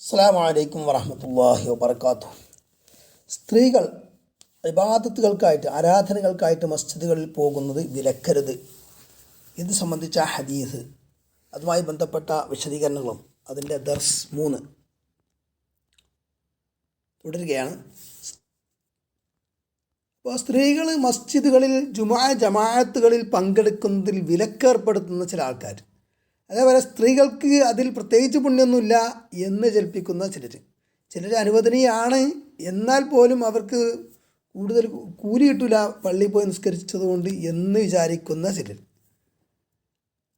അസ്സാം വലൈക്കും വറഹമത്തല്ലാഹി സ്ത്രീകൾ വിവാദത്തുകൾക്കായിട്ട് ആരാധനകൾക്കായിട്ട് മസ്ജിദുകളിൽ പോകുന്നത് വിലക്കരുത്. ഇത് സംബന്ധിച്ച ഹദീസ്. അതുമായി ബന്ധപ്പെട്ട വിശദീകരണങ്ങളും അതിന്റെ ദർസ് മൂന്ന്. തുടരുകയാണ്. അപ്പോൾ സ്ത്രീകൾ മസ്ജിദുകളിൽ ജുമാ ജമാഅത്തുകളിൽ പങ്കെടുക്കുന്നതിൽ വിലക്കേർപ്പെടുത്തുന്ന ചില ആൾക്കാർ. അതേപോലെ സ്ത്രീകൾക്ക് അതിൽ പ്രത്യേകിച്ച് പുണ്യമൊന്നുമില്ല എന്ന് ജൽപ്പിക്കുന്ന ചിലർ. ചിലർ അനുവദനീയമാണ് എന്നാൽ പോലും അവർക്ക് കൂടുതൽ കൂലി കിട്ടില്ല പള്ളിയിൽ പോയി നിസ്കരിച്ചതുകൊണ്ട് എന്ന് വിചാരിക്കുന്ന ചിലർ.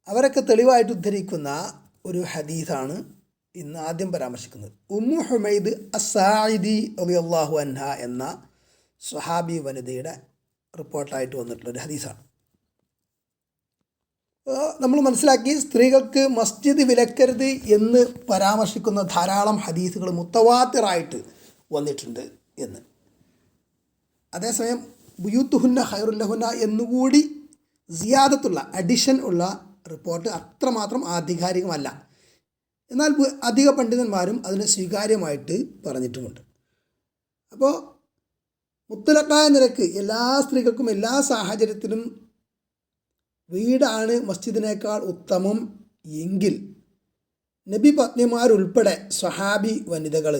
അവരൊക്കെ തെളിവായിട്ട് ഉദ്ധരിക്കുന്ന ഒരു ഹദീസാണ് ഇന്ന് ആദ്യം പരാമർശിക്കുന്നത്. ഉമ്മു ഹുമൈദ് അസായിദി അള്ളാഹു അൻഹ എന്ന സ്വഹാബി വനിതയുടെ റിപ്പോർട്ടായിട്ട് വന്നിട്ടുള്ള ഒരു ഹദീസാണ്. നമ്മൾ മനസ്സിലാക്കി സ്ത്രീകൾക്ക് മസ്ജിദ് വിലക്കരുത് എന്ന് പരാമർശിക്കുന്ന ധാരാളം ഹദീസുകൾ മുത്തവാത്തിറായിട്ട് വന്നിട്ടുണ്ട് എന്ന്. അതേസമയം ബുയൂത്തുഹുന്ന ഹൈറുല്ലഹുന്ന എന്നുകൂടി സിയാദത്തുള്ള അഡിഷൻ ഉള്ള റിപ്പോർട്ട് അത്രമാത്രം ആധികാരികമല്ല. എന്നാൽ അധിക പണ്ഡിതന്മാരും അതിനെ സ്വീകാര്യമായിട്ട് പറഞ്ഞിട്ടുമുണ്ട്. അപ്പോൾ മുത്തലക്കായ നിരക്ക് എല്ലാ സ്ത്രീകൾക്കും എല്ലാ സാഹചര്യത്തിലും വീടാണ് മസ്ജിദിനേക്കാൾ ഉത്തമം എങ്കിൽ നബി പത്നിമാരുൾപ്പെടെ സ്വഹാബി വനിതകൾ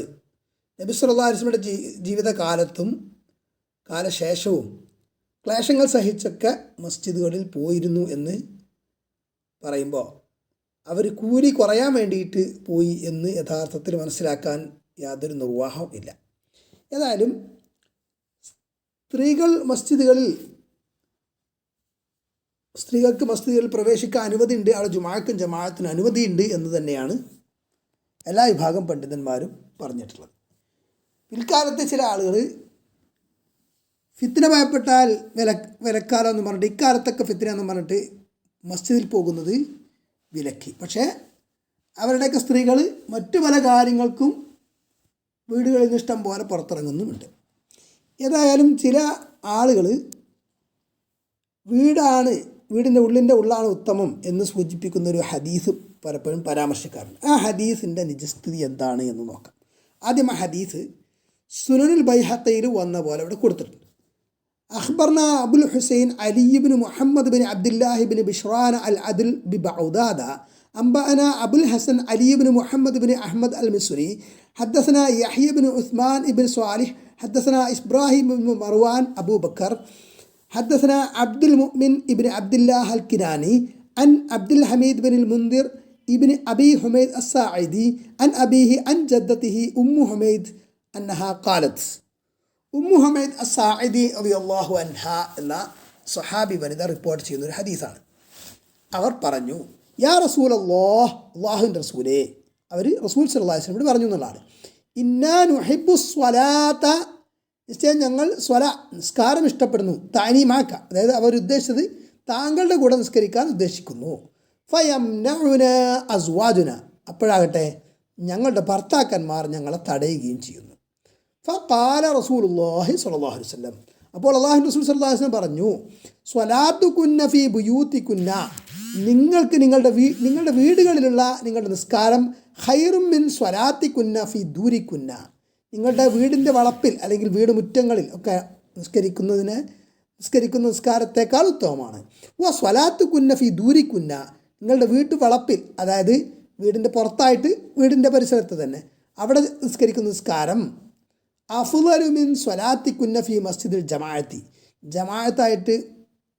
നബി സുല്ലാസ്മയുടെ ജീ ജീവിതകാലത്തും കാലശേഷവും ക്ലേശങ്ങൾ സഹിച്ചൊക്കെ മസ്ജിദുകളിൽ പോയിരുന്നു എന്ന് പറയുമ്പോൾ അവർ കൂലി കുറയാൻ വേണ്ടിയിട്ട് പോയി എന്ന് യഥാർത്ഥത്തിൽ മനസ്സിലാക്കാൻ യാതൊരു നിർവാഹവും ഇല്ല. ഏതായാലും സ്ത്രീകൾ മസ്ജിദുകളിൽ സ്ത്രീകൾക്ക് മസ്ജിദിൽ പ്രവേശിക്കാൻ അനുമതിയുണ്ട് അവിടെ ജുമാക്കും ജമാഅത്തിന് അനുമതിയുണ്ട് എന്ന് തന്നെയാണ് എല്ലാ വിഭാഗം പണ്ഡിതന്മാരും പറഞ്ഞിട്ടുള്ളത്. പിൽക്കാലത്തെ ചില ആളുകൾ ഫിത്തിന ഭയപ്പെട്ടാൽ വില വിലക്കാലം എന്ന് പറഞ്ഞിട്ട് ഇക്കാലത്തൊക്കെ ഫിത്തിന എന്ന് പറഞ്ഞിട്ട് മസ്ജിദിൽ പോകുന്നത് വിലക്കി. പക്ഷേ അവരുടെയൊക്കെ സ്ത്രീകൾ മറ്റു പല കാര്യങ്ങൾക്കും വീടുകളിൽ നിന്ന് ഇഷ്ടം പോലെ പുറത്തിറങ്ങുന്നുമുണ്ട്. ഏതായാലും ചില ആളുകൾ വീടാണ് വീടിന്റെ ഉള്ളിന്റെ ഉള്ളാണ് ഉത്തമം എന്ന് സൂചിപ്പിക്കുന്ന ഒരു ഹദീസ് പലപ്പോഴും പരാമർശിക്കാറുണ്ട്. ആ ഹദീസിന്റെ നിജസ്ഥിതി എന്താണ് എന്ന് നോക്കാം. ആദ്യം ആ ഹദീസ് സുനനുൽ ബൈഹത്തയിൽ വന്ന പോലെ അവിടെ കൊടുത്തിട്ടുണ്ട്. അഹ്ബർന അബുൽ ഹുസൈൻ അലിബിൻ മുഹമ്മദ് ബിൻ അബ്ദുല്ലാഹിബിൻ ബിഷ്റാന അൽ അദുൽ ബി ബൗദാദ അംബഅന അബുൽ ഹസൻ അലിബിൻ മുഹമ്മദ് ബിൻ അഹമ്മദ് അൽ മിസ്രി ഹദ്ദസന യഹ്യ ഉസ്മാൻ ഇബിൻ സ്വാലിഹ് ഹദ്ദസന ഇബ്രാഹിം ബിൻ മർവാൻ അബൂബക്കർ ഹദ്ദസന അബ്ദുൽ മുഅ്മിൻ ഇബിൻ അബ്ദുല്ലാഹ് അൽ കിരാനി അൻ അബ്ദുൽ ഹമീദ് ബിൻ മുന്തിർ ഇബിൻ അബി ഹുമൈദ് അസായിദി അൻ അബീഹി അൻ ജദ്ദത്തിഹി ഉമ്മു ഹുമൈദ് അന്നഹ കാലത്ത് ഉമ്മു ഹുമൈദ് അസായിദി അബി അള്ളാഹു അൻഹ എന്ന സൊഹാബി വനിത റിപ്പോർട്ട് ചെയ്യുന്ന ഒരു ഹദീസാണ്. അവർ പറഞ്ഞു യാ റസൂൽ അള്ളാഹ് അള്ളാഹുവിന്റെ റസൂലേ. അവർ റസൂൽ സല്ലാ വസ്ലമോട് പറഞ്ഞു എന്നുള്ളതാണ്. ഇന്നാൻ നിശ്ചയം ഞങ്ങൾ സ്വല നിസ്കാരം ഇഷ്ടപ്പെടുന്നു. താനീമാക്ക അതായത് അവർ ഉദ്ദേശിച്ചത് താങ്കളുടെ കൂടെ നിസ്കരിക്കാൻ ഉദ്ദേശിക്കുന്നു. ഫയംനഉന അസ്വാജുന. അപ്പോഴാകട്ടെ ഞങ്ങളുടെ ഭർത്താക്കന്മാർ ഞങ്ങളെ തടയുകയും ചെയ്യുന്നു. ഫാല റസൂൽ സ്വല്ലല്ലാഹു അലൈഹി വല്ലം അപ്പോൾ അള്ളാഹു റസൂൽ സല്ലാഹു അലൈഹി പറഞ്ഞു സ്വലാത്തു കുന്ന ഫി ബുയൂത്തി കുന്ന നിങ്ങൾക്ക് നിങ്ങളുടെ വീ നിങ്ങളുടെ വീടുകളിലുള്ള നിങ്ങളുടെ നിസ്കാരം ഹൈറും മിൻ സ്വലാത്തി കുന്ന ഫി ദൂരി കുന്ന നിങ്ങളുടെ വീടിന്റെ വളപ്പിൽ അല്ലെങ്കിൽ വീട് മുറ്റങ്ങളിൽ ഒക്കെ നിസ്കരിക്കുന്നതിന് നിസ്കരിക്കുന്ന നിസ്കാരത്തേക്കാൾ ഉത്തമമാണ്. ഓ സ്വലാത്ത് കുന്ന ഫി കുന്ന. നിങ്ങളുടെ വീട്ടു വളപ്പിൽ അതായത് വീടിന്റെ പുറത്തായിട്ട് വീടിന്റെ പരിസരത്ത് തന്നെ അവിടെ നിസ്കരിക്കുന്ന നിസ്കാരം. അഫുദലുമിൻ സ്വലാത്തി കുന്ന ഫി മസ്ജിദിൽ ജമാഅത്തി. ജമാഅത്തായിട്ട്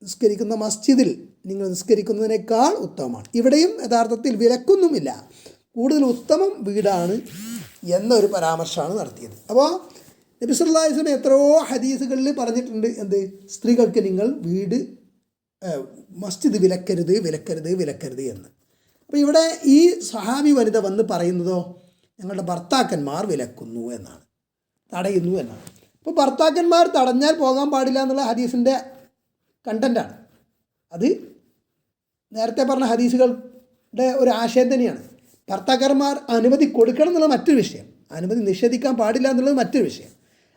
നിസ്കരിക്കുന്ന മസ്ജിദിൽ നിങ്ങൾ നിസ്കരിക്കുന്നതിനേക്കാൾ ഉത്തമമാണ്. ഇവിടെയും യഥാർത്ഥത്തിൽ വിലക്കൊന്നുമില്ല. കൂടുതൽ ഉത്തമം വീടാണ് എന്നൊരു പരാമർശമാണ് നടത്തിയത്. അപ്പോൾ നബി സല്ലല്ലാഹു അലൈഹി വസല്ലം എത്രയോ ഹദീസുകളിൽ പറഞ്ഞിട്ടുണ്ട് എന്ത്? സ്ത്രീകൾക്ക് നിങ്ങൾ വീട് മസ്ജിദ് വിലക്കരുത് വിലക്കരുത് വിലക്കരുത് എന്ന്. അപ്പോൾ ഇവിടെ ഈ സഹാബി വനിത വന്ന് പറയുന്നതോ ഞങ്ങളുടെ ഭർത്താക്കന്മാർ വിലക്കുന്നു എന്നാണ്. തടയുന്നു എന്നാണ്. അപ്പോൾ ഭർത്താക്കന്മാർ തടഞ്ഞാൽ പോകാൻ പാടില്ല എന്നുള്ള ഹദീസിന്റെ കണ്ടന്റാണ് അത് നേരത്തെ പറഞ്ഞ ഹദീസുകളുടെ ഒരു ആശയം തന്നെയാണ്. ഭർത്താക്കന്മാർ അനുമതി കൊടുക്കണം എന്നുള്ള മറ്റൊരു വിഷയം. അനുമതി നിഷേധിക്കാൻ പാടില്ല എന്നുള്ളത് മറ്റൊരു വിഷയം.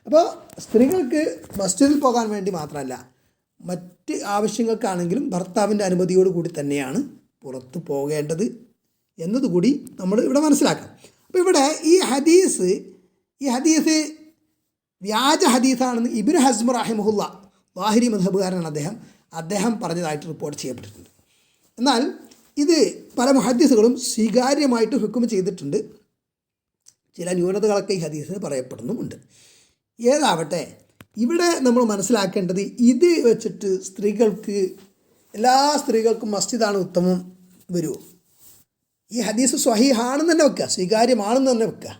അപ്പോൾ സ്ത്രീകൾക്ക് മസ്ജിദിൽ പോകാൻ വേണ്ടി മാത്രമല്ല മറ്റ് ആവശ്യങ്ങൾക്കാണെങ്കിലും ഭർത്താവിന്റെ അനുമതിയോട് കൂടി തന്നെയാണ് പുറത്ത് പോകേണ്ടത് എന്നതുകൂടി നമ്മൾ ഇവിടെ മനസ്സിലാക്കാം. അപ്പോൾ ഇവിടെ ഈ ഹദീസ് ഈ ഹദീസ് വ്യാജ ഹദീസാണെന്ന് ഇബിൻ ഹസ്മ റാഹിമുഹുല്ല വാഹിരി മധബുകാരനാണ് അദ്ദേഹം. അദ്ദേഹം പറഞ്ഞതായിട്ട് റിപ്പോർട്ട് ചെയ്യപ്പെട്ടിട്ടുണ്ട്. എന്നാൽ ഇത് പല മഹദ്യസുകളും സ്വീകാര്യമായിട്ട് ഹുക്കും ചെയ്തിട്ടുണ്ട്. ചില ന്യൂനതകളൊക്കെ ഈ ഹദീസിന് പറയപ്പെടുന്നുമുണ്ട്. ഏതാവട്ടെ ഇവിടെ നമ്മൾ മനസ്സിലാക്കേണ്ടത് ഇത് വെച്ചിട്ട് സ്ത്രീകൾക്ക് എല്ലാ സ്ത്രീകൾക്കും മസ്ജിദാണ് ഉത്തമം വരുമോ ഈ ഹദീസ് സ്വഹീഹാണെന്ന് തന്നെ വെക്കുക സ്വീകാര്യമാണെന്ന് തന്നെ വെക്കുക.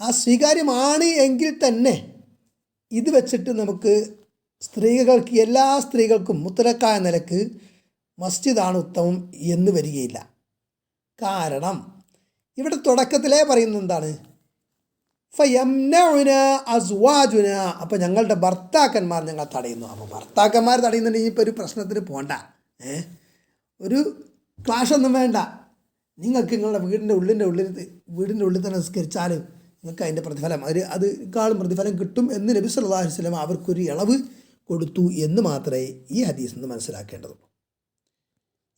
ആ സ്വീകാര്യമാണ് എങ്കിൽ തന്നെ ഇത് വെച്ചിട്ട് നമുക്ക് സ്ത്രീകൾക്ക് എല്ലാ സ്ത്രീകൾക്കും മുത്തലക്കായ നിലയ്ക്ക് മസ്ജിദാണ് ഉത്തമം എന്ന് വരികയില്ല. കാരണം ഇവിടെ തുടക്കത്തിലേ പറയുന്നത് എന്താണ്? ഫയംനഉന അസ്വാജുന. അപ്പോൾ ഞങ്ങളുടെ ഭർത്താക്കന്മാർ ഞങ്ങളെ തടയുന്നു. അപ്പോൾ ഭർത്താക്കന്മാർ തടയുന്നുണ്ടെങ്കിൽ ഇപ്പോൾ ഒരു പ്രശ്നത്തിന് പോണ്ട. ഒരു ക്ലാഷൊന്നും വേണ്ട. നിങ്ങൾക്ക് നിങ്ങളുടെ വീടിന്റെ ഉള്ളിന്റെ ഉള്ളിൽ വീടിന്റെ ഉള്ളിൽ തന്നെ നിസ്കരിച്ചാലും നിങ്ങൾക്ക് അതിന്റെ പ്രതിഫലം അത് കാളും പ്രതിഫലം കിട്ടും എന്ന് നബി വസല്ലം അവർക്കൊരു ഇളവ് കൊടുത്തു എന്ന് മാത്രമേ ഈ ഹദീസിൽ നിന്ന് മനസ്സിലാക്കേണ്ടതുള്ളൂ.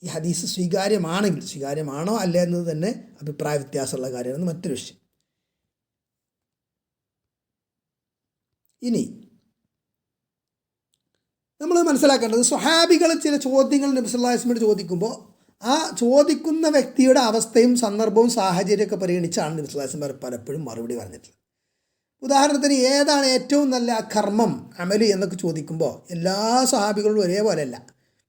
ഈ ഹദീസ് സ്വീകാര്യമാണെങ്കിൽ സ്വീകാര്യമാണോ അല്ല എന്നത് തന്നെ അഭിപ്രായ വ്യത്യാസമുള്ള കാര്യമാണ് മറ്റൊരു വിഷയം. ഇനി നമ്മൾ മനസ്സിലാക്കേണ്ടത് സ്വഹാബികൾ ചില ചോദ്യങ്ങൾ നബി സല്ലല്ലാഹു അലൈഹി വസല്ലമയോട് ചോദിക്കുമ്പോൾ ആ ചോദിക്കുന്ന വ്യക്തിയുടെ അവസ്ഥയും സന്ദർഭവും സാഹചര്യമൊക്കെ പരിഗണിച്ചാണ് നബി സല്ലല്ലാഹു അലൈഹി വസല്ലം പലപ്പോഴും മറുപടി പറഞ്ഞിട്ടുള്ളത്. ഉദാഹരണത്തിന് ഏതാണ് ഏറ്റവും നല്ല കർമ്മം അമലി എന്നൊക്കെ ചോദിക്കുമ്പോൾ എല്ലാ സ്വഹാബികളും ഒരേപോലെയല്ല.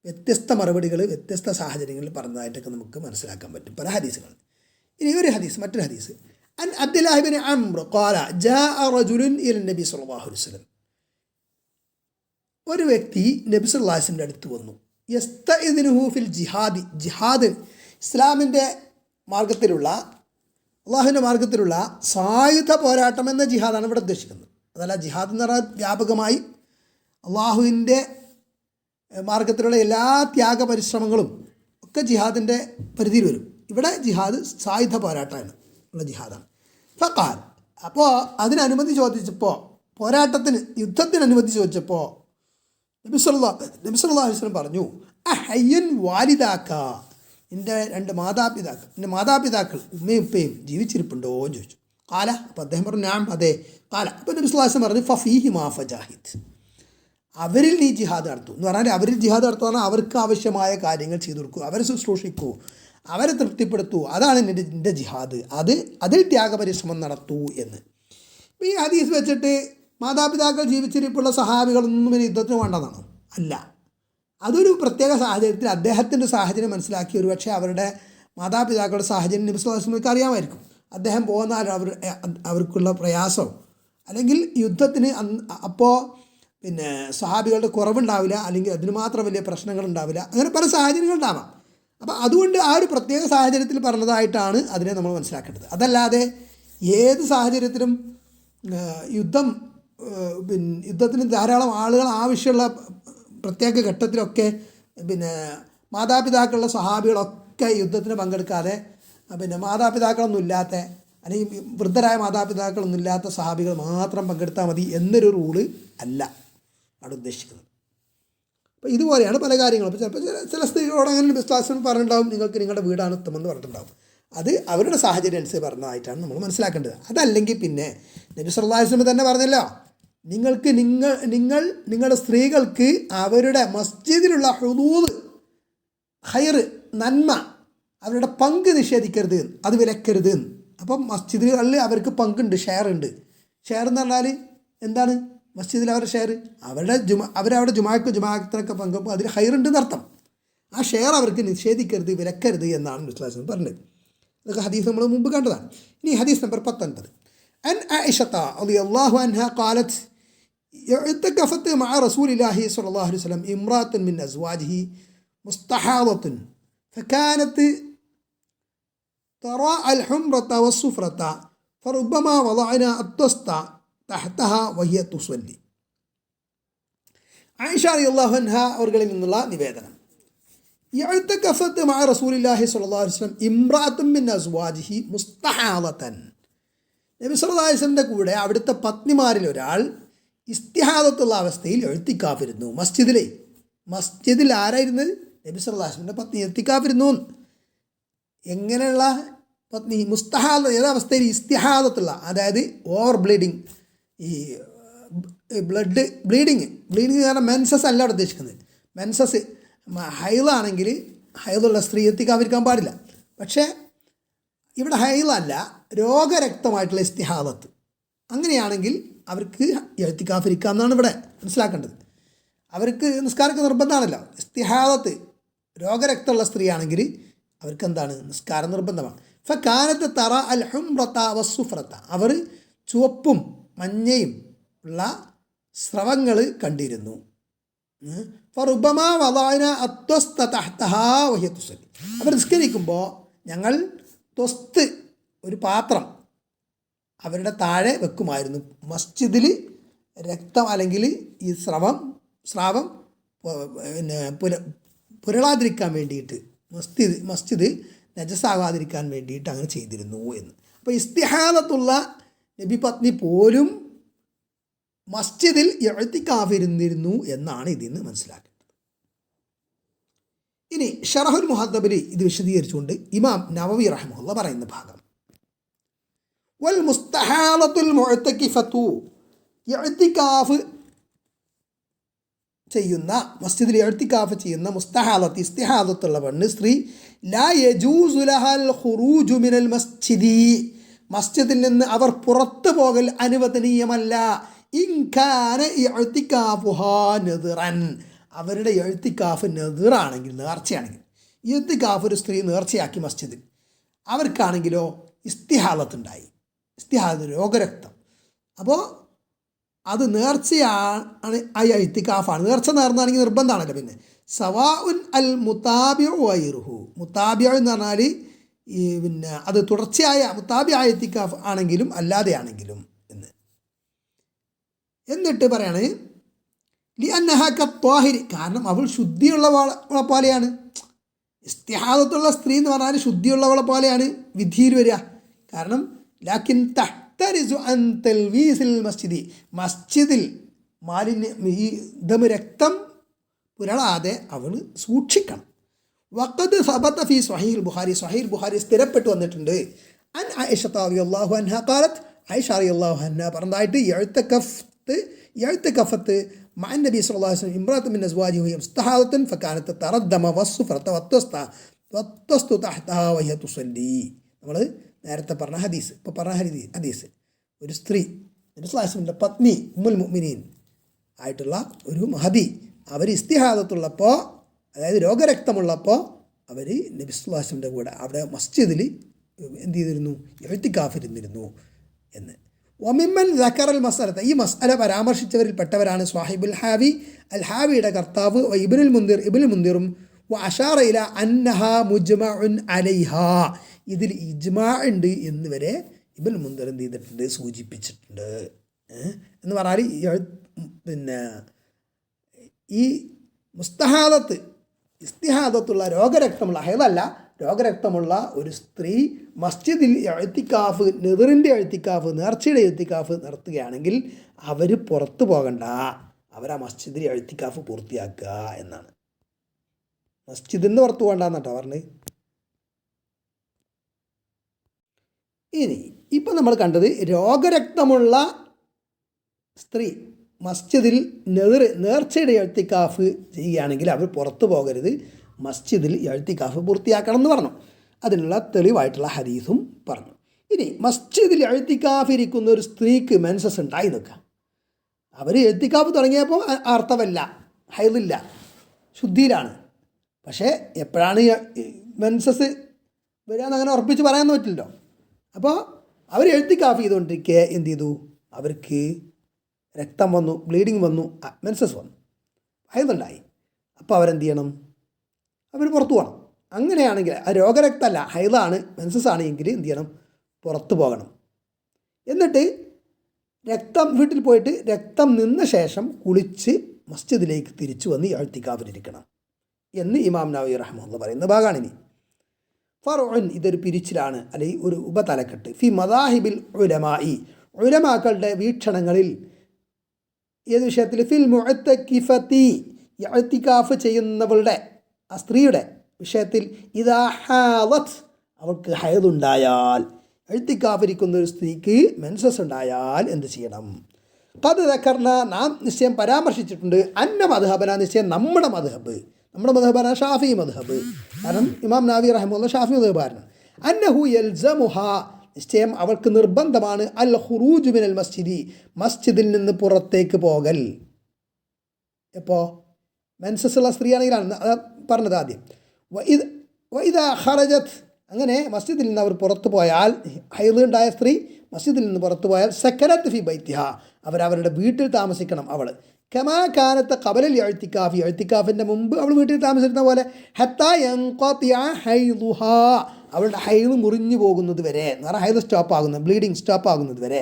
വ്യത്യസ്ത മറുപടികൾ വ്യത്യസ്ത സാഹചര്യങ്ങളിൽ പറഞ്ഞതായിട്ടൊക്കെ നമുക്ക് മനസ്സിലാക്കാൻ പറ്റും പല ഹദീസുകൾ ഇനി ഒരു ഹദീസ് മറ്റൊരു ഹദീസ്. ഖാല ജാഅ റജുലുൻ ഇല നബി സല്ലല്ലാഹു അലൈഹി വസല്ലം. ഒരു വ്യക്തി നബി സല്ലാസിന്റെ അടുത്ത് വന്നു. യസ്തഇദ്നുഹു ഫിൽ ജിഹാദി ജിഹാദ് ഇസ്ലാമിന്റെ മാർഗത്തിലുള്ള അള്ളാഹുവിന്റെ മാർഗത്തിലുള്ള സായുധ പോരാട്ടം എന്ന ജിഹാദാണ് ഇവിടെ ഉദ്ദേശിക്കുന്നത്. അതല്ല ജിഹാദ് എന്ന് പറഞ്ഞാൽ വ്യാപകമായി അള്ളാഹുവിന്റെ മാർഗത്തിലുള്ള എല്ലാ ത്യാഗ പരിശ്രമങ്ങളും ഒക്കെ ജിഹാദിന്റെ പരിധിയിൽ വരും. ഇവിടെ ജിഹാദ് സായുധ പോരാട്ടമാണ്. ഉള്ള ജിഹാദാണ്. ഫക്കാൽ അപ്പോൾ അതിനനുമതി ചോദിച്ചപ്പോൾ പോരാട്ടത്തിന് യുദ്ധത്തിന് അനുമതി ചോദിച്ചപ്പോൾ നബി നബിസ്വല്ലാ നബി സല്ലാ അലൈഹി പറഞ്ഞു അഹയ്യൻ വാലിദാക്ക. എന്റെ രണ്ട് മാതാപിതാക്കൾ എന്റെ മാതാപിതാക്കൾ ഉമ്മയും ഉപ്പയും ജീവിച്ചിരിപ്പുണ്ടോ എന്ന് ചോദിച്ചു. കാല അപ്പോൾ അദ്ദേഹം പറഞ്ഞു ഞാൻ അതെ. കാല അപ്പോൾ നബി സല്ലാ പറഞ്ഞു ഫഫീഹി മാ ഫജാഹിദ്. അവരിൽ നീ ജിഹാദ് നടത്തൂ എന്ന് പറഞ്ഞാൽ അവരിൽ ജിഹാദ് നടത്തുക പറഞ്ഞാൽ അവർക്ക് ആവശ്യമായ കാര്യങ്ങൾ ചെയ്തു കൊടുക്കൂ അവരെ ശുശ്രൂഷിക്കൂ അവരെ തൃപ്തിപ്പെടുത്തൂ. അതാണ് എന്റെ എന്റെ ജിഹാദ്. അത് അതിൽ ത്യാഗപരിശ്രമം നടത്തൂ എന്ന്. ഈ ഹദീസ് വെച്ചിട്ട് മാതാപിതാക്കൾ ജീവിച്ചിരിപ്പുള്ള സഹാബികളൊന്നും ഇനി യുദ്ധത്തിന് വേണ്ടതാണ്. അല്ല. അതൊരു പ്രത്യേക സാഹചര്യത്തിൽ അദ്ദേഹത്തിന്റെ സാഹചര്യം മനസ്സിലാക്കി ഒരുപക്ഷെ അവരുടെ മാതാപിതാക്കളുടെ സാഹചര്യം നിമിഷമൊക്കെ അറിയാമായിരിക്കും. അദ്ദേഹം പോകുന്ന അവർ അവർക്കുള്ള പ്രയാസം. അല്ലെങ്കിൽ യുദ്ധത്തിന് അപ്പോൾ പിന്നെ സഹാബികളുടെ കുറവുണ്ടാവില്ല അല്ലെങ്കിൽ അതിന് മാത്രം വലിയ പ്രശ്നങ്ങൾ ഉണ്ടാവില്ല അങ്ങനെ പല സാഹചര്യങ്ങൾ ഉണ്ടാവാം. അപ്പോൾ അതുകൊണ്ട് ആ ഒരു പ്രത്യേക സാഹചര്യത്തിൽ പറഞ്ഞതായിട്ടാണ് അതിനെ നമ്മൾ മനസ്സിലാക്കേണ്ടത്. അതല്ലാതെ ഏത് സാഹചര്യത്തിലും യുദ്ധം പിന്നെ യുദ്ധത്തിന് ധാരാളം ആളുകൾ ആവശ്യമുള്ള പ്രത്യേക ഘട്ടത്തിലൊക്കെ പിന്നെ മാതാപിതാക്കളുടെ സ്വഹാബികളൊക്കെ യുദ്ധത്തിന് പങ്കെടുക്കാതെ പിന്നെ മാതാപിതാക്കളൊന്നും ഇല്ലാത്ത അല്ലെങ്കിൽ വൃദ്ധരായ മാതാപിതാക്കളൊന്നും ഇല്ലാത്ത സഹാബികൾ മാത്രം പങ്കെടുത്താൽ മതി എന്നൊരു റൂൾ അല്ല. അവിടെ ഉദ്ദേശിക്കുന്നത്. അപ്പോൾ ഇതുപോലെയാണ് പല കാര്യങ്ങളും. അപ്പോൾ ചിലപ്പോൾ ചില ചില സ്ത്രീകളോട് അങ്ങനെ വിശ്വാസം പറഞ്ഞിട്ടുണ്ടാവും നിങ്ങൾക്ക് നിങ്ങളുടെ വീടാണ് ഉത്തമെന്ന് പറഞ്ഞിട്ടുണ്ടാവും. അത് അവരുടെ സാഹചര്യം അനുസരിച്ച് പറഞ്ഞതായിട്ടാണ് നമ്മൾ മനസ്സിലാക്കേണ്ടത്. അതല്ലെങ്കിൽ പിന്നെ നബി സല്ലാസ്ലം തന്നെ പറഞ്ഞല്ലോ നിങ്ങൾക്ക് നിങ്ങൾ നിങ്ങൾ നിങ്ങളുടെ സ്ത്രീകൾക്ക് അവരുടെ മസ്ജിദിലുള്ള ഹുദൂദ് ഹൈർ നന്മ അവരുടെ പങ്ക് നിഷേധിക്കരുത് അത് വിലക്കരുത്. അപ്പം മസ്ജിദുകളിൽ അവർക്ക് പങ്കുണ്ട് ഷെയർ ഉണ്ട്. ഷെയർ എന്ന് പറഞ്ഞാൽ എന്താണ്? മസ്ജിദിൽ അവരുടെ ഷെയർ അവരുടെ ജുമ അവരവിടെ ജുമാക്ക് ജുമാക്കത്തിനൊക്കെ പങ്കുമ്പോൾ അതിൽ ഹൈറുണ്ടെന്ന് അർത്ഥം ആ ഷെയർ അവർക്ക് നിഷേധിക്കരുത് വിലക്കരുത് എന്നാണ് വിശ്വാസം പറഞ്ഞത് ഇതൊക്കെ ഹദീസ് നമ്മൾ മുമ്പ് കണ്ടതാണ് ഇനി ഹദീസ് നമ്പർ പത്തൊൻപത് അൻ ആയിഷത്ത റളിയല്ലാഹു അൻഹ ഖാലത്ത് اعتكفت مع رسول الله صلى الله عليه وسلم امرأة من أزواجه مستحاضة فكانت ترى الحمرة والصفرة فربما وضعنا الطست തഹത്തഹ വഹിയ തുസ്വല്ലി. ആയിഷ അലി അവർകളിൽ നിന്നുള്ള നിവേദനം. മഅ റസൂലില്ലാഹി സ്വല്ലല്ലാഹു അലൈഹി വസല്ലം ഇംറാത്തും മിൻ നബി സല്ലല്ലാഹു അലൈഹി കൂടെ അവിടുത്തെ പത്നിമാരിൽ ഒരാൾ ഇസ്തിഹാദത്തുള്ള അവസ്ഥയിൽ എഴുത്തിക്കാപ്പിരുന്നു. മസ്ജിദിലെ മസ്ജിദിൽ ആരായിരുന്നത് നബി സല്ലല്ലാഹു അലൈഹി പത്നി എഴുത്തിക്കാപ്പിരുന്നു. എങ്ങനെയുള്ള പത്നി? മുസ്തഹാദ ഏതാവസ്ഥയിൽ ഇസ്തിഹാദത്തുള്ള അതായത് ഓവർ ബ്ലീഡിങ് ഈ ബ്ലഡ് ബ്ലീഡിങ് ബ്ലീഡിങ് കാരണം മെൻസസ് അല്ല അവിടെ ഉദ്ദേശിക്കുന്നത്. മെൻസസ് ഹൈലാണെങ്കിൽ ഹൈലുള്ള സ്ത്രീ എത്തിക്കാതിരിക്കാൻ പാടില്ല. പക്ഷേ ഇവിടെ ഹൈലല്ല രോഗരക്തമായിട്ടുള്ള ഇസ്തിഹാദത്ത്. അങ്ങനെയാണെങ്കിൽ അവർക്ക് എഴുത്തിക്കാഫിരിക്കാം എന്നാണ് ഇവിടെ മനസ്സിലാക്കേണ്ടത്. അവർക്ക് നിസ്കാരമൊക്കെ നിർബന്ധമാണല്ലോ. ഇസ്തിഹാദത്ത് രോഗരക്തമുള്ള സ്ത്രീ ആണെങ്കിൽ അവർക്ക് എന്താണ് നിസ്കാരം നിർബന്ധമാണ്. ഇപ്പം കാലത്ത് തറ അൽ ഹുംറത്ത വസുഫ്രത്ത അവർ ചുവപ്പും മഞ്ഞയും ഉള്ള സ്രവങ്ങൾ കണ്ടിരുന്നു. ഫറുബമാ അത്വസ്ത തഹ്തഹാ വഹിയത്തുസലി അവർ നിസ്കരിക്കുമ്പോൾ ഞങ്ങൾ ത്വസ്ത് ഒരു പാത്രം അവരുടെ താഴെ വെക്കുമായിരുന്നു. മസ്ജിദിൽ രക്തം അല്ലെങ്കിൽ ഈ സ്രവം സ്രാവം പിന്നെ പുര പുരളാതിരിക്കാൻ വേണ്ടിയിട്ട് മസ്ജിദ് മസ്ജിദ് നജസാകാതിരിക്കാൻ വേണ്ടിയിട്ട് അങ്ങനെ ചെയ്തിരുന്നു എന്ന്. അപ്പോൾ ഇസ്തിഹാദത്തുള്ള നബി പത്നി പോലും മസ്ജിദിൽ എഴുത്തിക്കാവിരുന്നിരുന്നു എന്നാണ് ഇതിൽ നിന്ന് മനസ്സിലാക്കേണ്ടത്. ഇനി ഷറഹുൽ മുഹദ്ദബിൽ ഇത് വിശദീകരിച്ചുകൊണ്ട് ഇമാം നവവി റഹ്മുള്ള പറയുന്ന ഭാഗം. വൽ മുസ്തഹാലത്തുൽ ഇഅ്തികാഫ് ചെയ്യുന്ന മസ്ജിദിൽ എഴുത്തിക്കാഫ് ചെയ്യുന്ന മുസ്തഹാലത്ത് ഇസ്തിഹാദത്തുള്ള പെണ്ണ് സ്ത്രീ ലാ യജൂസു ലഹൽ ഖുറൂജു മിനൽ മസ്ജിദി. മസ്ജിദിൽ നിന്ന് അവർ പുറത്തു പോകൽ അനുവദനീയമല്ല. നദിറൻ. അവരുടെ എഴുത്തിക്കാഫ് നെതിറാണെങ്കിൽ നേർച്ചയാണെങ്കിൽ. എഴുത്തിക്കാഫ് ഒരു സ്ത്രീ നേർച്ചയാക്കി മസ്ജിദിൽ. അവർക്കാണെങ്കിലോ ഇസ്തിഹാലത്തുണ്ടായി. ഇസ്തിഹാദ രോഗരക്തം. അപ്പോൾ അത് നേർച്ചയാണ് ആ എഴുത്തിക്കാഫാണ് നേർച്ച നേർന്നാണെങ്കിൽ നിർബന്ധമാണല്ലോ പിന്നെ. സവാ ഉൻ അൽ മുത്താബിയു വൈറുഹു. മുത്താബിയ എന്ന് പറഞ്ഞാൽ ഈ പിന്നെ അത് തുടർച്ചയായ മുത്താബിയായ എത്തിക്കാഫ് ആണെങ്കിലും അല്ലാതെ ആണെങ്കിലും എന്ന്. എന്നിട്ട് പറയാണ് ലി അന്നഹാക്ക ത്വാഹിരി കാരണം അവൾ ശുദ്ധിയുള്ളവളെ പോലെയാണ്. ഇസ്തിഹാദത്തുള്ള സ്ത്രീ എന്ന് പറഞ്ഞാൽ ശുദ്ധിയുള്ളവളെ പോലെയാണ് വിധിയിൽ വരിക. കാരണം ലാക്കിൻ മസ്ജിദി മസ്ജിദിൽ മാലിന്യം ഈ ദം രക്തം പുരളാതെ അവൾ സൂക്ഷിക്കണം. വക്കത് സബത്ത ഫി സഹീൽ ബുഖാരി. സഹീൽ ബുഹാരി സ്ഥിരപ്പെട്ട് വന്നിട്ടുണ്ട്. അൻ ഐഷത്താവി അള്ളാഹു അൻഹ കാലത്ത് ഐഷ അറി അള്ളാഹു അന്ന പറഞ്ഞതായിട്ട് എഴുത്ത കഫത്ത് എഴുത്ത കഫത്ത് മഅൻ നബി സല്ലല്ലാഹു അലൈഹി വസല്ലം ഇമ്രാത്തു മിൻ അസ്വാജിഹി ഇസ്തഹാദത്തൻ ഫകാനത്ത് തറദ്ദമ വസ്ഫറത വത്തസ്ത വത്തസ്തു തഹ്തഹാ വഹിയ തുസല്ലി. നമ്മൾ നേരത്തെ പറഞ്ഞ ഹദീസ് ഇപ്പോൾ പറഞ്ഞ ഹദീസ് ഹദീസ്. ഒരു സ്ത്രീ നബിസ്ലാമിന്റെ പത്നി ഉമ്മുൽ മുഅ്മിനീൻ ആയിട്ടുള്ള ഒരു മഹദി അവർ ഇസ്തിഹാദത്തുള്ളപ്പോൾ അതായത് രോഗരക്തമുള്ളപ്പോൾ അവർ നബിസ്വാസിന്റെ കൂടെ അവിടെ മസ്ജിദിൽ എന്ത് ചെയ്തിരുന്നു? എഴുത്തിക്കാഫിരുന്നിരുന്നു എന്ന്. ഒമിമ്മൻ ജക്കറൽ മസലത്ത് ഈ മസല പരാമർശിച്ചവരിൽ പെട്ടവരാണ് സ്വാഹിബുൽ ഹാവി അൽ ഹാവിയുടെ കർത്താവ് ഇബിനുൽ മുന്തിർ ഇബിനുൽ മുന്തിറും അഷാറയില അന്നഹ മുജ്മഉൻ അലൈഹ. ഇതിൽ ഇജ്മാ ഉണ്ട് എന്ന് വരെ ഇബ്നുൽ മുന്തിർ എന്ത് ചെയ്തിട്ടുണ്ട്? സൂചിപ്പിച്ചിട്ടുണ്ട്. എന്ന് പറഞ്ഞാൽ പിന്നെ ഈ മുസ്തഹാദത്ത് ഇസ്തിഹാദത്തുള്ള രോഗരക്തമുള്ള ഹേതല്ല രോഗരക്തമുള്ള ഒരു സ്ത്രീ മസ്ജിദിൽ എഴുത്തിക്കാഫ് നെതിറിന്റെ എഴുത്തിക്കാഫ് നേർച്ചയുടെ എഴുത്തിക്കാഫ് നിർത്തുകയാണെങ്കിൽ അവർ പുറത്തു പോകണ്ട. അവർ ആ മസ്ജിദിൽ എഴുത്തിക്കാഫ് പൂർത്തിയാക്കുക എന്നാണ്. മസ്ജിദിൽ നിന്ന് പുറത്തു പോകണ്ടെന്നാട്ടോ പറഞ്ഞത് ഇനി ഇപ്പം നമ്മൾ കണ്ടത് രോഗരക്തമുള്ള സ്ത്രീ മസ്ജിദിൽ നെതിർ നേർച്ചയുടെ എഴുത്തിക്കാഫ് ചെയ്യുകയാണെങ്കിൽ അവർ പുറത്തു പോകരുത്. മസ്ജിദിൽ എഴുത്തിക്കാഫ് പൂർത്തിയാക്കണം എന്ന് പറഞ്ഞു. അതിനുള്ള തെളിവായിട്ടുള്ള ഹദീസും പറഞ്ഞു. ഇനി മസ്ജിദിൽ എഴുത്തിക്കാഫ് ഇരിക്കുന്ന ഒരു സ്ത്രീക്ക് മെൻസസ് ഉണ്ടായി നിൽക്കാം അവർ എഴുത്തിക്കാഫ് തുടങ്ങിയപ്പോൾ അർത്ഥമല്ല ഹൈദില്ല ശുദ്ധിയിലാണ്. പക്ഷേ എപ്പോഴാണ് മെൻസസ് വരികയെന്ന് അങ്ങനെ ഉറപ്പിച്ച് പറയാൻ പറ്റില്ലല്ലോ. അപ്പോൾ അവർ എഴുത്തിക്കാഫ് ചെയ്തുകൊണ്ടിരിക്കെ എന്ത് ചെയ്തു? അവർക്ക് രക്തം വന്നു ബ്ലീഡിങ് വന്നു മെൻസസ് വന്നു. ഹൈതുണ്ടായി അപ്പോൾ അവരെന്ത് ചെയ്യണം അവർ പുറത്തു പോകണം. അങ്ങനെയാണെങ്കിൽ ആ രോഗരക്തമല്ല ഹൈതാണ് മെൻസസ് ആണെങ്കിൽ എന്ത് ചെയ്യണം? പുറത്തു പോകണം. എന്നിട്ട് രക്തം വീട്ടിൽ പോയിട്ട് രക്തം നിന്ന ശേഷം കുളിച്ച് മസ്ജിദിലേക്ക് തിരിച്ചു വന്ന് ഇയാഴ്ത്തിക്കാവിലിരിക്കണം എന്ന് ഇമാം നവി റഹ്മുള്ള പറയുന്ന ഭാഗമാണ് ഇനി ഫറോൻ ഇതൊരു പിരിച്ചിലാണ് അല്ലെങ്കിൽ ഒരു ഉപതലക്കെട്ട്. ഫി മദാഹിബിൽ ഉലമായി ഉലമാക്കളുടെ വീക്ഷണങ്ങളിൽ ഏത് വിഷയത്തിൽ ഫിൽ മുഅത്തക്കിഫത്തി ഇഅ്തികാഫ് ചെയ്യുന്നവളുടെ ആ സ്ത്രീയുടെ വിഷയത്തിൽ ഇതാ ഹാലത്ത് അവൾക്ക് ഹയതുണ്ടായാൽ എഴുത്തിക്കാഫിരിക്കുന്ന ഒരു സ്ത്രീക്ക് മെൻസസ് ഉണ്ടായാൽ എന്ത് ചെയ്യണം? കത് ദക്കർണ നാം നിശ്ചയം പരാമർശിച്ചിട്ടുണ്ട് അന്ന മധുഹബന നിശ്ചയം നമ്മുടെ മധുഹബ് നമ്മുടെ മധുഹബന ഷാഫി മധുഹബ് കാരണം ഇമാം നാവി റഹ്മുള്ള ഷാഫി മധുഹബാരനാണ് അന്നഹു യൽസമുഹ നിശ്ചയം അവൾക്ക് നിർബന്ധമാണ് അൽ ഹുറൂജു മിനൽ മസ്ജിദി മസ്ജിദിൽ നിന്ന് പുറത്തേക്ക് പോകൽ. ഉള്ള സ്ത്രീയാണെങ്കിലാണ്. അത് പറഞ്ഞത് ആദ്യം. വൈദ വഇദ ഖറജത്ത് അങ്ങനെ മസ്ജിദിൽ നിന്ന് അവർ പുറത്തു പോയാൽ ഹൈദ് ഉണ്ടായ സ്ത്രീ മസ്ജിദിൽ നിന്ന് പുറത്തു പോയാൽ സെക്കനത്ത് ഫി ബൈത്തിഹ. അവരവരുടെ വീട്ടിൽ താമസിക്കണം അവൾ. കമാ കബലിൽ എഴുത്തിക്കാഫി എഴുത്തിക്കാഫിന്റെ മുമ്പ് അവൾ വീട്ടിൽ താമസിക്കുന്ന പോലെ. ഹത്താ ഹൈദുഹ. അവളുടെ ഹൈവ് മുറിഞ്ഞു പോകുന്നത് വരെ എന്ന് പറഞ്ഞാൽ ഹൈവ് സ്റ്റോപ്പ് ആകുന്നത് ബ്ലീഡിങ് സ്റ്റോപ്പ് ആകുന്നത് വരെ.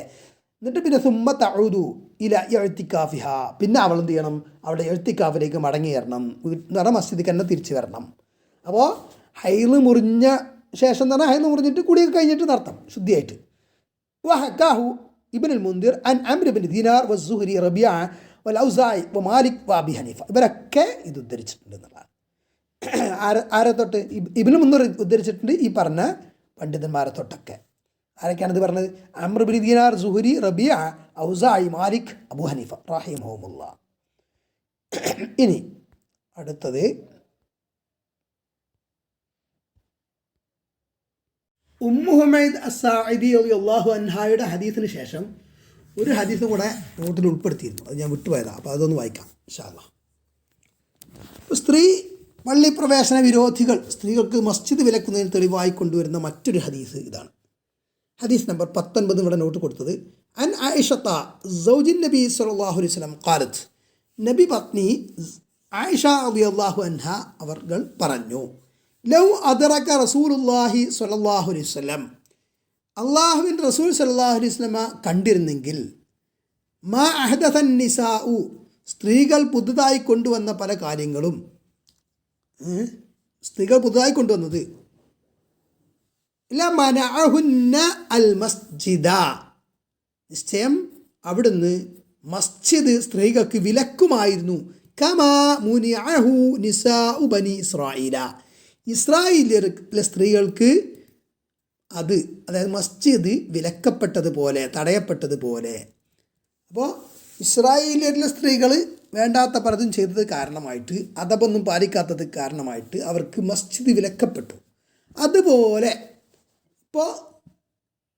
എന്നിട്ട് പിന്നെ സുമ്മ തഴുതു ഇല എഴുത്തിക്കാഫിഹ പിന്നെ അവൾ എന്ത് ചെയ്യണം? അവിടെ എഴുത്തിക്കാഫിലേക്ക് മടങ്ങി വരണം. എന്ന് പറഞ്ഞാൽ മസ്ജിദിൽ തന്നെ തിരിച്ചു വരണം. അപ്പോൾ ഹൈൽ മുറിഞ്ഞ ശേഷം തന്നെ ഹൈൽ മുറിഞ്ഞിട്ട് കുടിയൊക്കെ കഴിഞ്ഞിട്ട് നടത്തണം ശുദ്ധിയായിട്ട്. വഹക്കാഹു ഇബിൻ മുന്തിർ അൻ അംരിബിൻ ദിനാർ വസുഹരി റബിയ വൽ ഔസായ് വ മാലിക് വാബി ഹനീഫ. ഇവരൊക്കെ ഇത് ഉദ്ധരിച്ചിട്ടുണ്ട് എന്നുള്ളതാണ്. ആരെ ആരെ തൊട്ട് ഇബിന് മുന്നൂർ ഉദ്ധരിച്ചിട്ടുണ്ട് ഈ പറഞ്ഞ പണ്ഡിതന്മാരെ തൊട്ടൊക്കെ ആരൊക്കെയാണ് ഇത് പറഞ്ഞത് അമ്രബിൻ ദീനാർ സുഹരി റബിയ ഔസായി മാലിക് അബു ഹനീഫ റാഹിമഹമുല്ല. ഇനി അടുത്തത്. ഉമ്മു ഹുമൈദ് അസാഇദി അള്ളാഹു അൻഹായുടെ ഹദീസിന് ശേഷം ഒരു ഹദീസും കൂടെ നോട്ടിൽ ഉൾപ്പെടുത്തിയിരുന്നു. അത് ഞാൻ വിട്ടുപോയതാണ് അപ്പോൾ അതൊന്ന് വായിക്കാം ഇൻഷാല്ല സ്ത്രീ പള്ളി പ്രവേശന വിരോധികൾ സ്ത്രീകൾക്ക് മസ്ജിദ് വിലക്കുന്നതിന് തെളിവായി കൊണ്ടുവരുന്ന മറ്റൊരു ഹദീസ് ഇതാണ്. ഹദീസ് നമ്പർ പത്തൊൻപത് ഇവിടെ നോട്ട് കൊടുത്തത്. അൻ ആയിഷത്ത സൗജിൻ നബി സലാഹുലി സ്വലം കാലത്ത് നബി പത്നി ആയിഷ അലി അള്ളാഹു അൻഹ അവർ പറഞ്ഞു ലൗ അദറക്ക റസൂലുല്ലാഹി സ്വല്ലല്ലാഹു അലൈഹി സ്വലം അള്ളാഹുവിൻ റസൂൽ സലാഹുലി വസല്ലമ കണ്ടിരുന്നെങ്കിൽ മാ അഹദസൻ നിസാഉ. സ്ത്രീകൾ പുതുതായി കൊണ്ടുവന്ന പല കാര്യങ്ങളും? സ്ത്രീകൾ പുതുതായി കൊണ്ടുവന്നത്. ലമനഅഹുന്ന അൽ മസ്ജിദ. നിശ്ചയം അവിടുന്ന് മസ്ജിദ് സ്ത്രീകൾക്ക് വിലക്കുമായിരുന്നു. കമാ മുനിഅഹു നിസാഉ ബനി ഇസ്രായില ഇസ്രായേലിലെ സ്ത്രീകൾക്ക് അത് അതായത് മസ്ജിദ് വിലക്കപ്പെട്ടതുപോലെ തടയപ്പെട്ടതുപോലെ. അപ്പോൾ ഇസ്രായേലിലെ സ്ത്രീകൾ വേണ്ടാത്ത പലതും ചെയ്തത് കാരണമായിട്ട് അതപൊന്നും പാലിക്കാത്തത് കാരണമായിട്ട് അവർക്ക് മസ്ജിദ് വിലക്കപ്പെട്ടു. അതുപോലെ ഇപ്പോൾ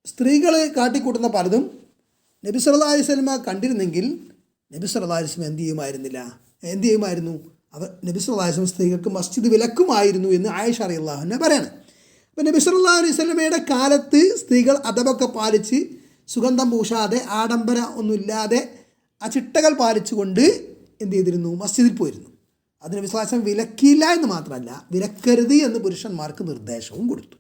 സ്ത്രീകൾ കാട്ടിക്കൂട്ടുന്ന പലതും നബി സല്ലാ അലൈഹി സ്വലമ കണ്ടിരുന്നെങ്കിൽ നബി സല്ലാ എന്ത് ചെയ്യുമായിരുന്നില്ല? എന്ത് ചെയ്യുമായിരുന്നു? അവർ നബി സല്ലാ സ്ത്രീകൾക്ക് മസ്ജിദ് വിലക്കുമായിരുന്നു എന്ന് ആയിഷ അറിയാഹുനെ പറയാണ്. അപ്പം നബി സല്ലാ അലൈഹി സ്വലമയുടെ കാലത്ത് സ്ത്രീകൾ അതവൊക്കെ പാലിച്ച് സുഗന്ധം പൂശാതെ ആഡംബര ഒന്നുമില്ലാതെ ആ ചിട്ടകൾ പാലിച്ചുകൊണ്ട് എന്ത് ചെയ്തിരുന്നു? മസ്ജിദിൽ പോയിരുന്നു. അതിന് വിശ്വാസം വിലക്കില്ല എന്ന് മാത്രമല്ല വിലക്കരുത് എന്ന് പുരുഷന്മാർക്ക് നിർദ്ദേശവും കൊടുത്തു.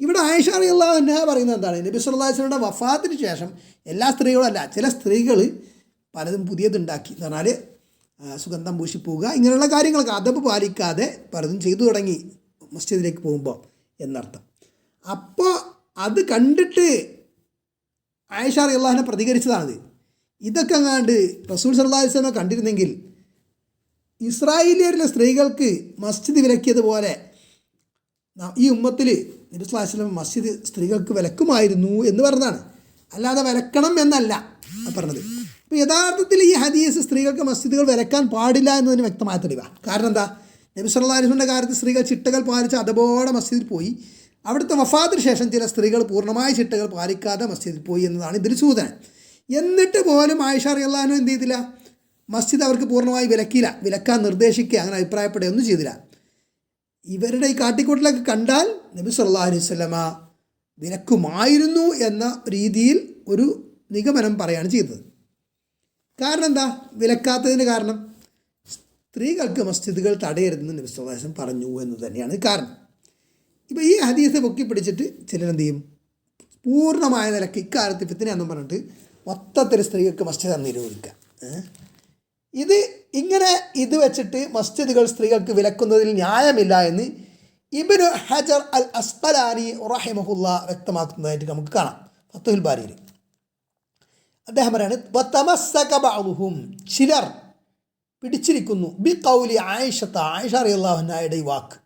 ഇവിടെ ആയിഷ അറിയുള്ള പറയുന്നത് എന്താണ്? നബി സുല്ലാസ്ലയുടെ വഫാത്തിന് ശേഷം എല്ലാ സ്ത്രീകളും അല്ല ചില സ്ത്രീകൾ പലതും പുതിയതുണ്ടാക്കി. എന്ന് പറഞ്ഞാൽ സുഗന്ധം പൂശിപ്പോവുക ഇങ്ങനെയുള്ള കാര്യങ്ങളൊക്കെ അതപ്പ് പാലിക്കാതെ പലതും ചെയ്തു തുടങ്ങി മസ്ജിദിലേക്ക് പോകുമ്പോൾ എന്നർത്ഥം. അപ്പോൾ അത് കണ്ടിട്ട് ആയിഷ അറിയുള്ളഹാനെ പ്രതികരിച്ചതാണിത്. ഇതൊക്കെ അങ്ങാണ്ട് റസൂൽ സല്ലാസ്ലമെ കണ്ടിരുന്നെങ്കിൽ ഇസ്രായേലിയരിലെ സ്ത്രീകൾക്ക് മസ്ജിദ് വിലക്കിയതുപോലെ ഈ ഉമ്മത്തിൽ നബിസ്ലാസ്ലം മസ്ജിദ് സ്ത്രീകൾക്ക് വിലക്കുമായിരുന്നു എന്ന് പറഞ്ഞതാണ്. അല്ലാതെ വിലക്കണം എന്നല്ല പറഞ്ഞത്. അപ്പോൾ യഥാർത്ഥത്തിൽ ഈ ഹദീസ് സ്ത്രീകൾക്ക് മസ്ജിദുകൾ വിലക്കാൻ പാടില്ല എന്നതിന് വ്യക്തമായ തെളിവാണ് കാരണം എന്താ? നബി വസല്ലമയുടെ കാര്യത്തിൽ സ്ത്രീകൾ ചിട്ടകൾ പാലിച്ച് അതുപോലെ മസ്ജിദിൽ പോയി. അവിടുത്തെ വഫാത്തിന് ശേഷം ചില സ്ത്രീകൾ പൂർണമായ ചിട്ടകൾ പാലിക്കാതെ മസ്ജിദിൽ പോയി എന്നതാണ് ഇതിൽ സൂചന. എന്നിട്ട് പോലും ആയിഷ അറിയല്ലാനും എന്ത് ചെയ്തില്ല? മസ്ജിദ് അവർക്ക് പൂർണമായി വിലക്കിയില്ല. വിലക്കാൻ നിർദ്ദേശിക്കുക അങ്ങനെ അഭിപ്രായപ്പെടുകയൊന്നും ചെയ്തില്ല. ഇവരുടെ ഈ കാട്ടിക്കൂട്ടിലൊക്കെ കണ്ടാൽ നബി സല്ലാ അലൈഹി വസല്ലമ വിലക്കുമായിരുന്നു എന്ന രീതിയിൽ ഒരു നിഗമനം പറയാണ് ചെയ്തത്. കാരണം എന്താ? വിലക്കാത്തതിന് കാരണം. സ്ത്രീകൾക്ക് മസ്ജിദുകൾ തടയരുതെന്ന് നബി വസല്ലം പറഞ്ഞു എന്ന് തന്നെയാണ് കാരണം. ഇപ്പോൾ ഈ ഹദീസ് പൊക്കി പിടിച്ചിട്ട് ചിലരെന്ത് ചെയ്യും? പൂർണമായ നിലയ്ക്ക് ഇക്കാലത്ത് ഫിത്തിനെന്നും പറഞ്ഞിട്ട് മൊത്തത്തിൽ സ്ത്രീകൾക്ക് മസ്ജിദ് നിരോധിക്കുക ഇത് ഇങ്ങനെ ഇത് വെച്ചിട്ട് മസ്ജിദുകൾ സ്ത്രീകൾക്ക് വിലക്കുന്നതിൽ ന്യായമില്ല എന്ന് ഇബിനു ഹജർ അൽ അസ്ബലാനി റഹിമഹുല്ല വ്യക്തമാക്കുന്നതായിട്ട് നമുക്ക് കാണാം ഫത്തുൽ ബാരിയിൽ അദ്ദേഹം പറയാണ് "വതമസ്സക ബഅ്ദുഹും. ചിലർ പിടിച്ചിരിക്കുന്നു. ബി കൗലി ആയിഷത്ത ആയിഷ അറിയാഹുനായുടെ ഈ വാക്ക്.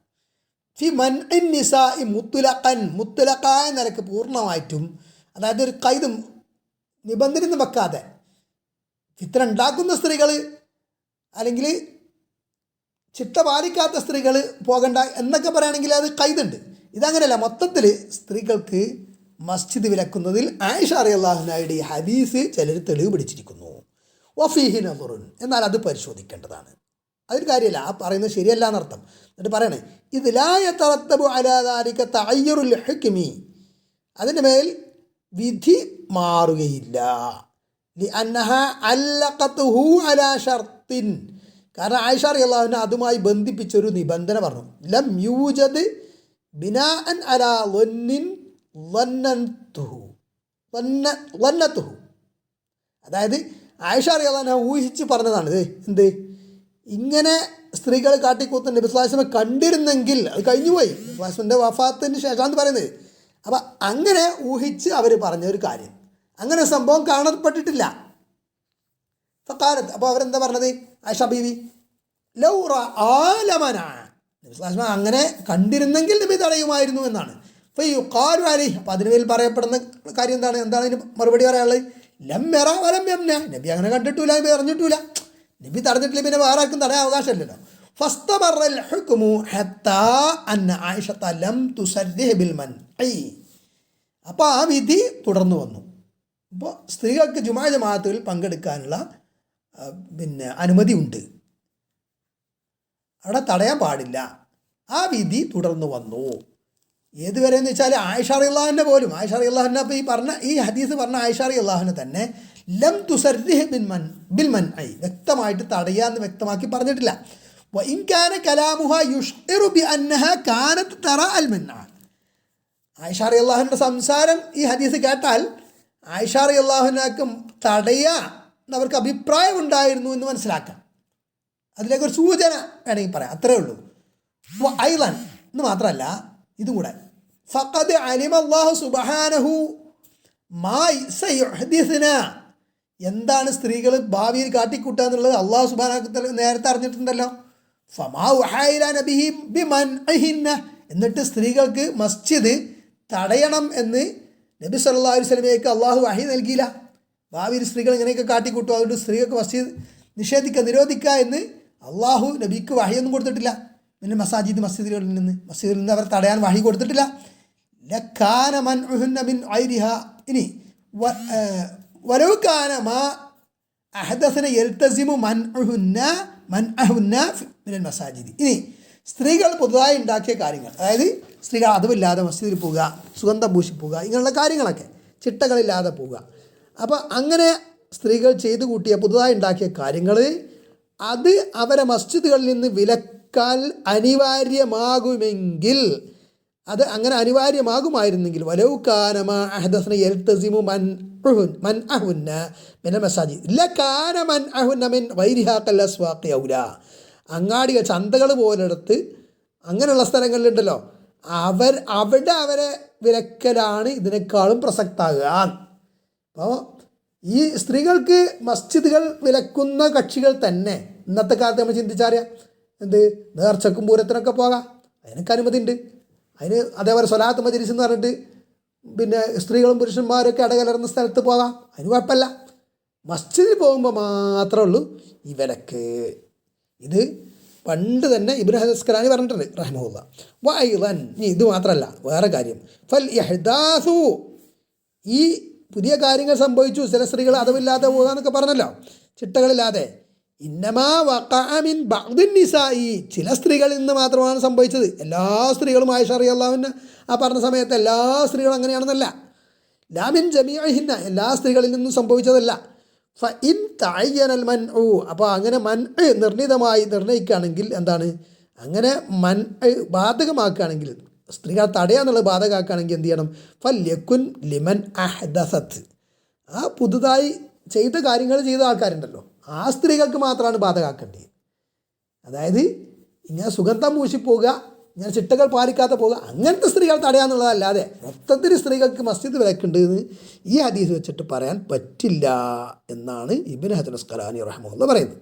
ഫി മൻ മുത്തുലഖൻ മുത്തുലക്കായ നിലയ്ക്ക് പൂർണമായിട്ടും അതായത് ഒരു കൈതും നിബന്ധനയൊന്നും വെക്കാതെ. ചിത്രം ഉണ്ടാക്കുന്ന സ്ത്രീകൾ അല്ലെങ്കിൽ ചിട്ട പാലിക്കാത്ത സ്ത്രീകൾ പോകണ്ട എന്നൊക്കെ പറയുകയാണെങ്കിൽ അത് കൈതുണ്ട്. ഇതങ്ങനെയല്ല മൊത്തത്തിൽ സ്ത്രീകൾക്ക് മസ്ജിദ് വിലക്കുന്നതിൽ ആയിഷ അറിയാഹുനായുടെ ഈ ഹദീസ് ചിലർ തെളിവ് പിടിച്ചിരിക്കുന്നു. വഫീഹി നദറുൻ. എന്നാൽ അത് പരിശോധിക്കേണ്ടതാണ്. അതൊരു കാര്യമല്ല ആ പറയുന്നത് ശരിയല്ല എന്നർത്ഥം. എന്നിട്ട് പറയണേ ഇത് ലായ തറത്തബു അലാദാരിക്ക തയ്യറുൽ ഹക്കിമി അതിന്റെ മേൽ വിധി മാറുകയില്ല. കാരണം ആയിഷ അറിയാഹുവിനെ അതുമായി ബന്ധിപ്പിച്ചൊരു നിബന്ധന പറഞ്ഞു. ലം യൂജദ് ബിനാ അതായത് ആയിഷ അറിയാതെ ഊഹിച്ച് പറഞ്ഞതാണ്. എന്ത്? ഇങ്ങനെ സ്ത്രീകൾ കാട്ടിക്കൂത്തുന്ന നബിസ്ലാസ്മെ കണ്ടിരുന്നെങ്കിൽ അത് കഴിഞ്ഞുപോയി. നബിസ്ലാസ്മിന്റെ വഫാത്തിന് ശേഷമാണ് പറയുന്നത്. അപ്പം അങ്ങനെ ഊഹിച്ച് അവർ പറഞ്ഞൊരു കാര്യം. അങ്ങനെ സംഭവം കാണപ്പെട്ടിട്ടില്ല. ഫക്കാലത്ത് അപ്പോൾ അവരെന്താ പറഞ്ഞത്? ആയിഷ ബീവി ലൗറ ആലമന. അങ്ങനെ കണ്ടിരുന്നെങ്കിൽ നബി തടയുമായിരുന്നു എന്നാണ്. അപ്പോൾ ഈ കാരു അപ്പം അതിനുമേൽ പറയപ്പെടുന്ന കാര്യം എന്താണ്? എന്താണ് അതിന് മറുപടി പറയാനുള്ളത്? ലമ്മെറ വലം യംന. നബി അങ്ങനെ കണ്ടിട്ടില്ല നബി അറിഞ്ഞിട്ടില്ല നബി തടഞ്ഞിട്ടില്ല പിന്നെ വേറെ ആർക്കും തടയാൻ അവകാശമില്ലല്ലോ. فاستمر الحكم حتى أن عائشة لم تسرح بالمنع അപ്പോൾ ആ വിധി തുടർന്നു വന്നു അപ്പോൾ സ്ത്രീകൾക്ക് ജുമാ ജമാഅത്തുകളിൽ പങ്കെടുക്കാനുള്ള ആ, പിന്നെ അനുമതി ഉണ്ട് അവിടെ തടയാൻ പാടില്ല ആ വിധി തുടർന്നു വന്നു ഏതുവരെ എന്ന് വെച്ചാൽ ആയിഷ അള്ളാഹിൻ്റെ പോലും ആയിഷ അള്ളാഹിനെ അപ്പോൾ ഈ പറഞ്ഞ ഈ ഹദീസ് പറഞ്ഞ ആയിഷ അള്ളാഹിനെ തന്നെ ലം തുസർദിഹ് ബിൻ മൻ ബിൽ മൻ ഐ വ്യക്തമായിട്ട് തടയാന്ന് വ്യക്തമാക്കി പറഞ്ഞിട്ടില്ല കലാമുഹ യുഷ്ഇറു ബി അന്നഹ കാനത്ത് തറ അൽ മന്ന ആയിഷ അള്ളാഹുവിന്റെ സംസാരം ഈ ഹദീസ് കേട്ടാൽ ആയിഷ അള്ളാഹുവിനൊക്കെ തടയാ അവർക്ക് അഭിപ്രായം ഉണ്ടായിരുന്നു എന്ന് മനസ്സിലാക്കാം. അതിലേക്ക് ഒരു സൂചന വേണമെങ്കിൽ പറയാം. അത്രേ ഉള്ളൂ. ഐലൻ എന്ന് മാത്രമല്ല ഇതും കൂടെ. ഫഖദ് അലിമ അല്ലാഹു സുബ്ഹാനഹു മാ സയുഹദിസ്ന. എന്താണ് സ്ത്രീകൾ ഭാവിയിൽ കാട്ടിക്കൂട്ടുക എന്നുള്ളത് അള്ളാഹു സുബാന നേരത്തെ അറിഞ്ഞിട്ടുണ്ടല്ലോ. എന്നിട്ട് സ്ത്രീകൾക്ക് മസ്ജിദ് തടയണം എന്ന് നബി സല്ലാ അലൈഹി വസല്ലമയ്ക്ക് അള്ളാഹു വഹി നൽകിയില്ല. ഭാവിയിൽ സ്ത്രീകൾ ഇങ്ങനെയൊക്കെ കാട്ടിക്കൂട്ടും. അതുകൊണ്ട് സ്ത്രീകൾക്ക് മസ്ജിദ് നിഷേധിക്കുക നിരോധിക്കുക എന്ന് അള്ളാഹു നബിക്ക് വഹിയൊന്നും കൊടുത്തിട്ടില്ല. പിന്നെ മസാജിദ് മസ്ജിദുകളിൽ നിന്ന് മസ്ജിദിൽ നിന്ന് അവർ തടയാൻ വഹി കൊടുത്തിട്ടില്ല. ഇനി വരവ് കാനമാ അഹദസന യൽത്തസിമു മൻ മൻ മിനൽ മസാജിദ്. ഇനി സ്ത്രീകൾ പുതുതായി ഉണ്ടാക്കിയ കാര്യങ്ങൾ. അതായത് സ്ത്രീകൾ അതുമില്ലാതെ മസ്ജിദിൽ പോവുക സുഗന്ധം പൂശി പോവുക ഇങ്ങനെയുള്ള കാര്യങ്ങളൊക്കെ ചിട്ടകളില്ലാതെ പോവുക. അപ്പോൾ അങ്ങനെ സ്ത്രീകൾ ചെയ്തു കൂട്ടിയ പുതുതായി ഉണ്ടാക്കിയ കാര്യങ്ങൾ അത് അവരെ മസ്ജിദുകളിൽ നിന്ന് വിലക്കാൻ അനിവാര്യമാകുമെങ്കിൽ അത് അങ്ങനെ അനിവാര്യമാകുമായിരുന്നെങ്കിൽ വലൗക്കാനമ മൻ മൻ മൻ അങ്ങാടികൾ ചന്തകൾ പോലെടുത്ത് അങ്ങനെയുള്ള സ്ഥലങ്ങളിലുണ്ടല്ലോ അവർ അവിടെ അവരെ വിലക്കലാണ് ഇതിനേക്കാളും പ്രസക്താകുക. അപ്പോൾ ഈ സ്ത്രീകൾക്ക് മസ്ജിദുകൾ വിലക്കുന്ന കക്ഷികൾ തന്നെ. ഇന്നത്തെ കാലത്ത് നമ്മൾ ചിന്തിച്ചറിയാം എന്ത് നേർച്ചക്കും പൂരത്തിനൊക്കെ പോകാം അതിനൊക്കെ അനുമതി ഉണ്ട് അതിന് അതേപോലെ സ്വലാത്ത് മജിരിസ് എന്ന് പറഞ്ഞിട്ട് പിന്നെ സ്ത്രീകളും പുരുഷന്മാരൊക്കെ അടകലർന്ന സ്ഥലത്ത് പോകാം. അതിന് കുഴപ്പമില്ല. മസ്ജിദിൽ പോകുമ്പോൾ മാത്രമേ ഉള്ളൂ ഈ വിലക്ക്. ഇത് പണ്ട് തന്നെ ഇബ്നു ഹസ്കലാനി പറഞ്ഞിട്ടുണ്ട് റഹ്മുല്ല വൈലൻ ഇത് മാത്രമല്ല വേറെ കാര്യം. ഫൽ യഹ്ദാസു. ഈ പുതിയ കാര്യങ്ങൾ സംഭവിച്ചു. ചില സ്ത്രീകൾ അതവില്ലാതെ പോകുക എന്നൊക്കെ പറഞ്ഞല്ലോ. ചിട്ടകളില്ലാതെ. ഇന്നമാ വക്കാമിൻ ബഅ്ദിൻ നിസായി ചില സ്ത്രീകളിൽ നിന്ന് മാത്രമാണ് സംഭവിച്ചത്. എല്ലാ സ്ത്രീകളും ആയിഷ അറിയാവുന്ന ആ പറഞ്ഞ സമയത്ത് എല്ലാ സ്ത്രീകളും അങ്ങനെയാണെന്നല്ല. ലാമിൻ ജമിഅഹിന്ന എല്ലാ സ്ത്രീകളിൽ നിന്നും സംഭവിച്ചതല്ല. ഫ ഇൻ തായ്യനൽ മൻ ഊ അപ്പോൾ അങ്ങനെ മൻ നിർണിതമായി നിർണയിക്കുകയാണെങ്കിൽ എന്താണ്? അങ്ങനെ മൻ ബാധകമാക്കുകയാണെങ്കിൽ സ്ത്രീകളെ തടയാന്നുള്ളത് ബാധകമാക്കുകയാണെങ്കിൽ എന്ത് ചെയ്യണം? ഫല്യക്കുൻ ലിമൻ അഹ്ദസത്ത് ആ പുതുതായി ചെയ്ത കാര്യങ്ങൾ ചെയ്ത ആൾക്കാരുണ്ടല്ലോ. ആ സ്ത്രീകൾക്ക് മാത്രമാണ് ബാധകാക്കേണ്ടത്. അതായത് ഇങ്ങനെ സുഗന്ധം മൂശിപ്പോവുക പോവുക ഇങ്ങനെ ചിട്ടകൾ പാലിക്കാതെ പോവുക അങ്ങനത്തെ സ്ത്രീകൾ തടയാന്നുള്ളതല്ലാതെ മൊത്തത്തിൽ സ്ത്രീകൾക്ക് മസ്ജിദ് വിലക്കുണ്ട് എന്ന് ഈ ഹദീസ് വെച്ചിട്ട് പറയാൻ പറ്റില്ല എന്നാണ് ഇബിൻ ഹജനസ് കലാനി റഹ്മുള്ള പറയുന്നത്.